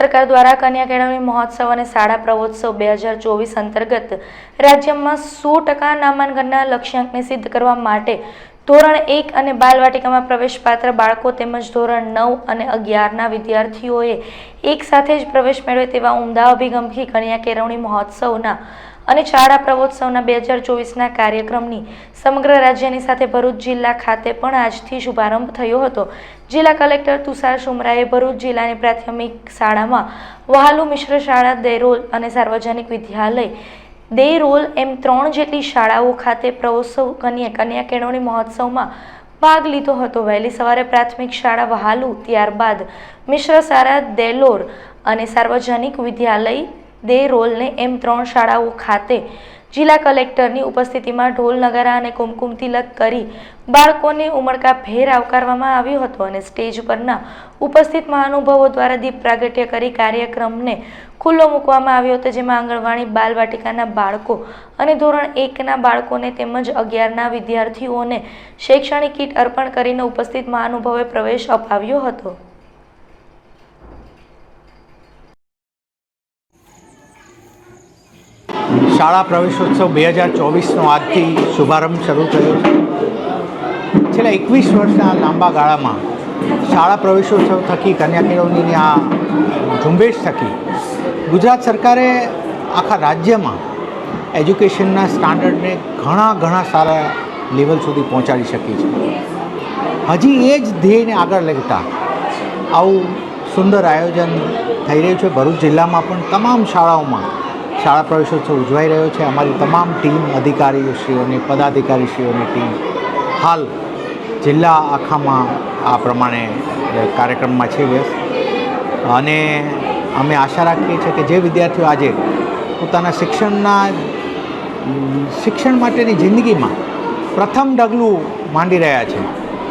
સરકાર દ્વારા કન્યા કેળવણી મહોત્સવ અને શાળા પ્રવોત્સવ બે હજાર ચોવીસ અંતર્ગત રાજ્યમાં સો ટકા નામાંકનના લક્ષ્યાંકને સિદ્ધ કરવા માટે ધોરણ એક અને બાલવાટિકામાં પ્રવેશપાત્ર બાળકો તેમજ ધોરણ નવ અને અગિયારના વિદ્યાર્થીઓએ એક સાથે જ પ્રવેશ મેળવે તેવા ઉમદા અભિગમથી કન્યા કેળવણી મહોત્સવના અને શાળા પ્રવોત્સવના બે હજાર ચોવીસના કાર્યક્રમની સમગ્ર રાજ્યની સાથે ભરૂચ જિલ્લા ખાતે પણ આજથી શુભારંભ થયો હતો. જિલ્લા કલેક્ટર તુષાર સુમરાએ ભરૂચ જિલ્લાની પ્રાથમિક શાળામાં વહાલુ મિશ્ર શાળા દેરોલ અને સાર્વજનિક વિદ્યાલય દે રોલ એમ ત્રણ જેટલી શાળાઓ ખાતે પ્રવોત્સવ કન્યા કન્યા કેળવણી મહોત્સવમાં ભાગ લીધો હતો. વહેલી સવારે પ્રાથમિક શાળા વહાલુ, ત્યારબાદ મિશ્ર શાળા દેલોર અને સાર્વજનિક વિદ્યાલય દે રોલને એમ ત્રણ શાળાઓ ખાતે જિલ્લા કલેક્ટરની ઉપસ્થિતિમાં ઢોલ, નગારા અને કુમકુમ તિલક કરી બાળકોને ઉમળકા ભેર આવકારવામાં આવ્યો હતો અને સ્ટેજ પરના ઉપસ્થિત મહાનુભાવો દ્વારા દીપ પ્રાગટ્ય કરી કાર્યક્રમને ખુલ્લો મૂકવામાં આવ્યો હતો, જેમાં આંગણવાડી બાલવાટિકાના બાળકો અને ધોરણ એકના બાળકોને તેમજ અગિયારના વિદ્યાર્થીઓને શૈક્ષણિક કીટ અર્પણ કરીને ઉપસ્થિત મહાનુભાવોએ પ્રવેશ અપાવ્યો હતો. શાળા પ્રવેશોત્સવ બે હજાર ચોવીસનો આજથી શુભારંભ શરૂ થયો છે. છેલ્લા એકવીસ વર્ષના લાંબા ગાળામાં શાળા પ્રવેશોત્સવ થકી કન્યા કેળવણીની આ ઝુંબેશ થકી ગુજરાત સરકારે આખા રાજ્યમાં એજ્યુકેશનના સ્ટાન્ડર્ડને ઘણા ઘણા સારા લેવલ સુધી પહોંચાડી શકી છે. હજી એ જ ધ્યેયને આગળ લેતા આવું સુંદર આયોજન થઈ રહ્યું છે. ભરૂચ જિલ્લામાં પણ તમામ શાળાઓમાં શાળા પ્રવેશોત્સવ ઉજવાઈ રહ્યો છે. અમારી તમામ ટીમ, અધિકારીશ્રીઓની, પદાધિકારીશ્રીઓની ટીમ હાલ જિલ્લા આખામાં આ પ્રમાણે કાર્યક્રમમાં છે વ્યસ્ત. અને અમે આશા રાખીએ છીએ કે જે વિદ્યાર્થીઓ આજે પોતાના શિક્ષણના, શિક્ષણ માટેની જિંદગીમાં પ્રથમ ડગલું માંડી રહ્યા છે.